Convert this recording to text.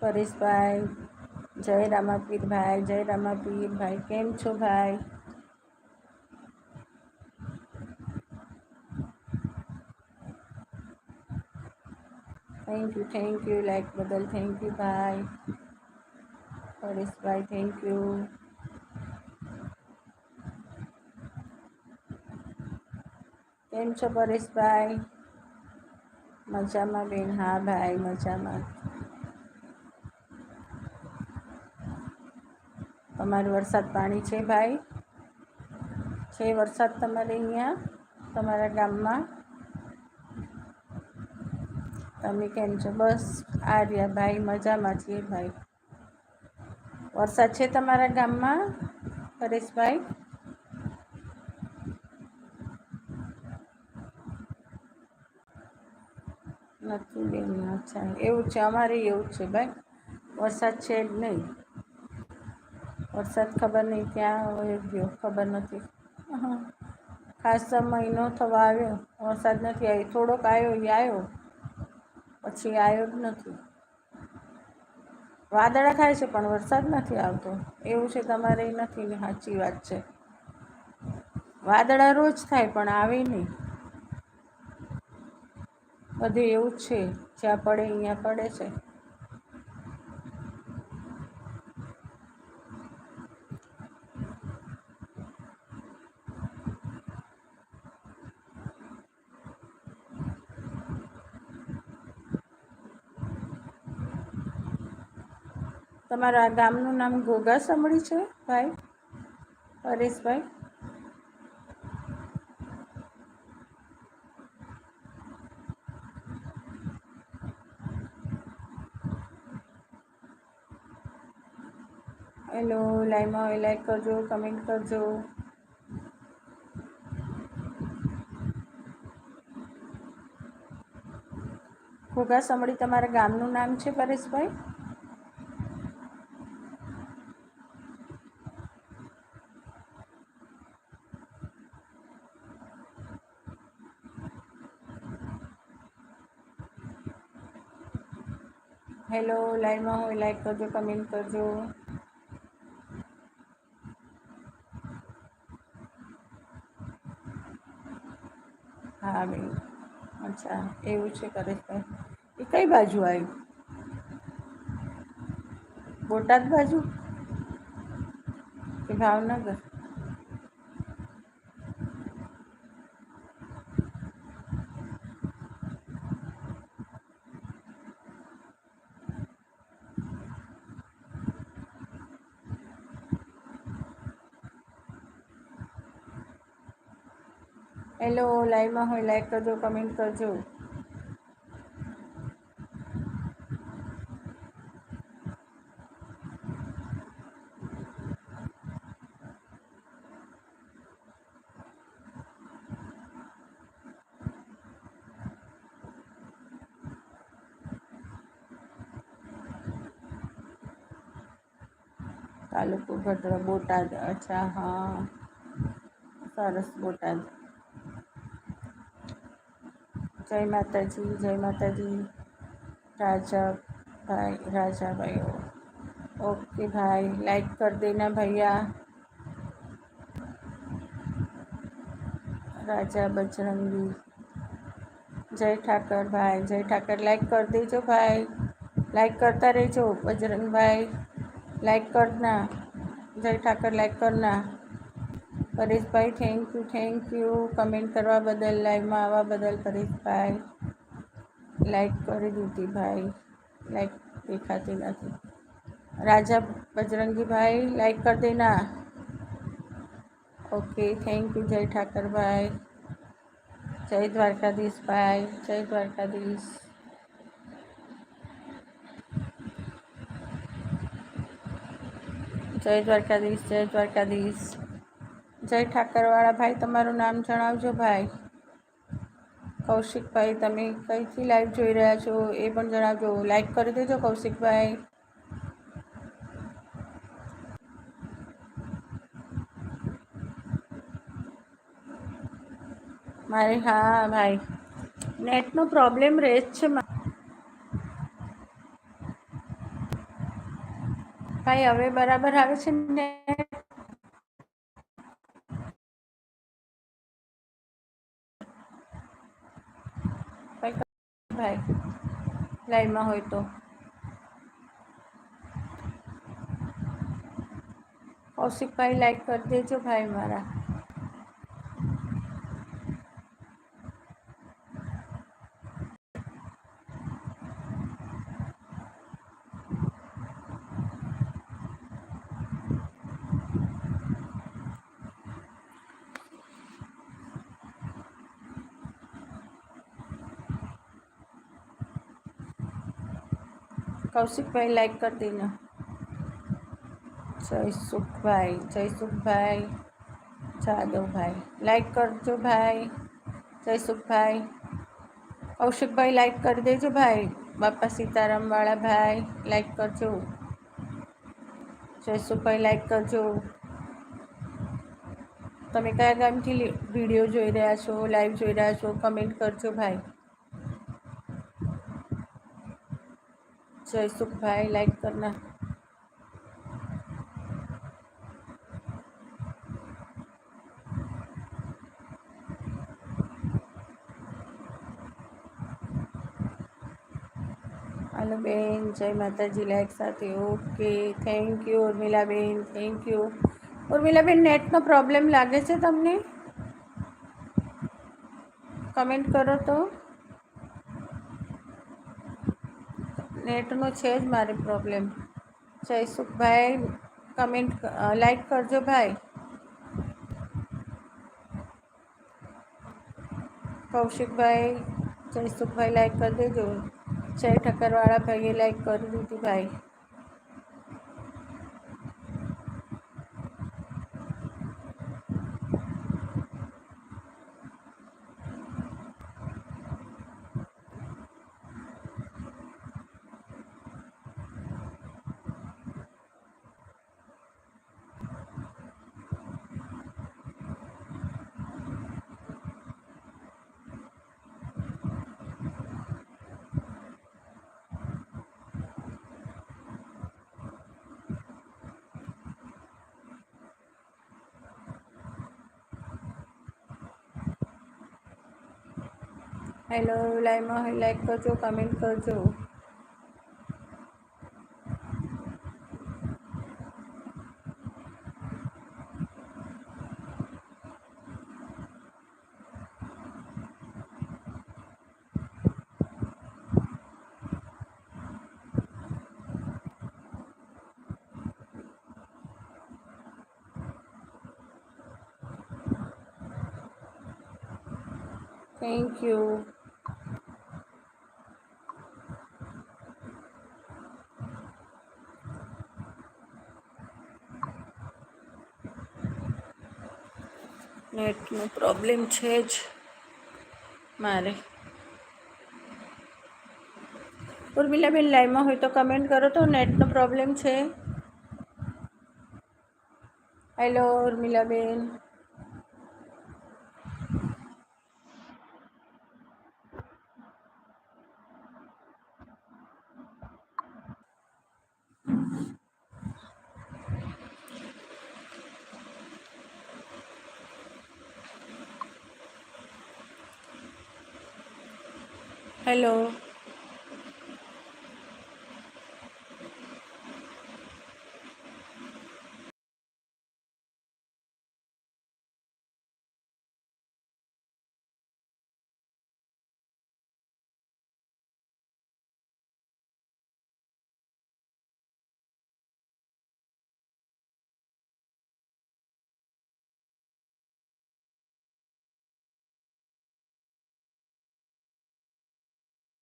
પરેશભાઈ જય રામાપીર ભાઈ જય રામાપીર ભાઈ કેમ છો ભાઈ thank you thank you like બદલ થેન્ક યુ ભાઈ પરેશભાઈ થેન્ક યુ કેમ છો પરેશભાઈ મજામાં બેન હા ભાઈ મજામાં તમારે વરસાદ પાણી છે ભાઈ. છે વરસાદ તમારે અહીંયા, તમારા ગામમાં. તમે કેમ છો? બસ આ રહ્યા ભાઈ મજામાં છીએ ભાઈ. વરસાદ છે તમારા ગામમાં, પરેશભાઈ? નથી બેન અચ્છા એવું છે, અમારે એવું છે ભાઈ. વરસાદ છે જ નહીં. વરસાદ ખબર નહીં ક્યાં હોય ગયો ખબર નથી. ખાસ મહિનો થવા આવ્યો. વરસાદ નથી આવ્યો. થોડોક આવ્યો એ આવ્યો. પછી આવ્યો જ નથી. વાદળા થાય છે, પણ વરસાદ નથી આવતો. એવું છે તમારે નથી ને સાચી વાત છે. વાદળા રોજ થાય, પણ આવે નહીં. બધું એવું જ છે. જ્યાં પડે અહીંયા પડે છે. તમારા ગામનું નામ ઘોઘા સાંભળ્યું છે, ભાઈ? પરેશભાઈ હેલો લાઈવમાં હોય, લાઈક કરજો, કમેન્ટ કરજો. ઘોઘા સમળી તમારા ગામનું નામ છે, પરેશભાઈ? હેલો લાઈવમાં હોય લાઈક કરજો કમેન્ટ કરજો હા બેન અચ્છા એવું છે પરેશભાઈ એ કઈ બાજુ આવ્યું બોટાદ બાજુ કે ભાવનગર હેલો લાઈવમાં હોય લાઈક કરજો કમેન્ટ કરજો તાલુકો ભદ્ર બોટાદ અચ્છા હા સરસ બોટાદ જય માતાજી જય માતાજી राजा भाई राजा भाई ओके भाई लाइक कर देना भैया राजा बजरंगी जय ठाकर भाई जय ठाकर लाइक कर दीजो भाई लाइक करता रहो बजरंग भाई लाइक करना जय ठाकर लाइक करना પરેશભાઈ thank you thank you comment કરવા બદલ લાઈવમાં આવવા બદલ પરેશભાઈ લાઈક કરી દીધી ભાઈ લાઈક દેખાતી નથી રાજા બજરંગીભાઈ લાઈક कर देना ઓકે થેન્ક યુ જય ઠાકરભાઈ જય દ્વારકાધીશ ભાઈ જય દ્વારકાધીશ જય દ્વારકાધીશ જય દ્વારકાધીશ જય ઠાકરવાળા ભાઈ, તમારું નામ જણાવજો ભાઈ. કૌશિકભાઈ, તમે કઈથી લાઈવ જોઈ રહ્યા છો એ પણ જણાવજો. લાઈક કરી દેજો કૌશિકભાઈ. મારે હા ભાઈ. નેટનો પ્રોબ્લેમ રહે જ છે ભાઈ, હવે બરાબર આવે છે ને ભાઈ. લાઈનમાં હોય તો. કૌશિકભાઈ લાઈક કરી દેજો ભાઈ મારા. કૌશિકભાઈ લાઈક કરી દેજો જય સુખભાઈ જય સુખભાઈ જાદવભાઈ લાઈક કરજો ભાઈ જય સુખભાઈ કૌશિકભાઈ લાઈક કરી દેજો ભાઈ બાપા સીતારામવાળા ભાઈ લાઈક કરજો જયસુખભાઈ લાઈક કરજો તમે કયા ગામથી વિડીયો જોઈ રહ્યા છો લાઈવ જોઈ રહ્યા છો કમેન્ટ કરજો ભાઈ જયસુખભાઈ લાઈક કરના હાલો બેન જય માતાજી લાઈક સાથે okay thank you ઉર્મિલાબેન thank you ઉર્મિલાબેન નેટનો problem લાગે છે તમને કમેન્ટ કરો તો નેટનો છે જ મારે પ્રોબ્લેમ જયસુખભાઈ કમેન્ટ લાઈક કરજો ભાઈ કૌશિકભાઈ જયસુખભાઈ લાઈક કરી દેજો જય ઠક્કરવાળા ભાઈએ લાઈક કરી દીધી ભાઈ હેલો લાઈવમાં હોય લાઈક કરજો કમેન્ટ કરજો થેન્ક યુ નેટનો પ્રોબ્લેમ છે જ. મારે. ઉર્મિલાબેન લાઈવમાં હોય તો કમેન્ટ કરો તો નેટનો પ્રોબ્લેમ છે. હેલો ઉર્મિલાબેન. હેલો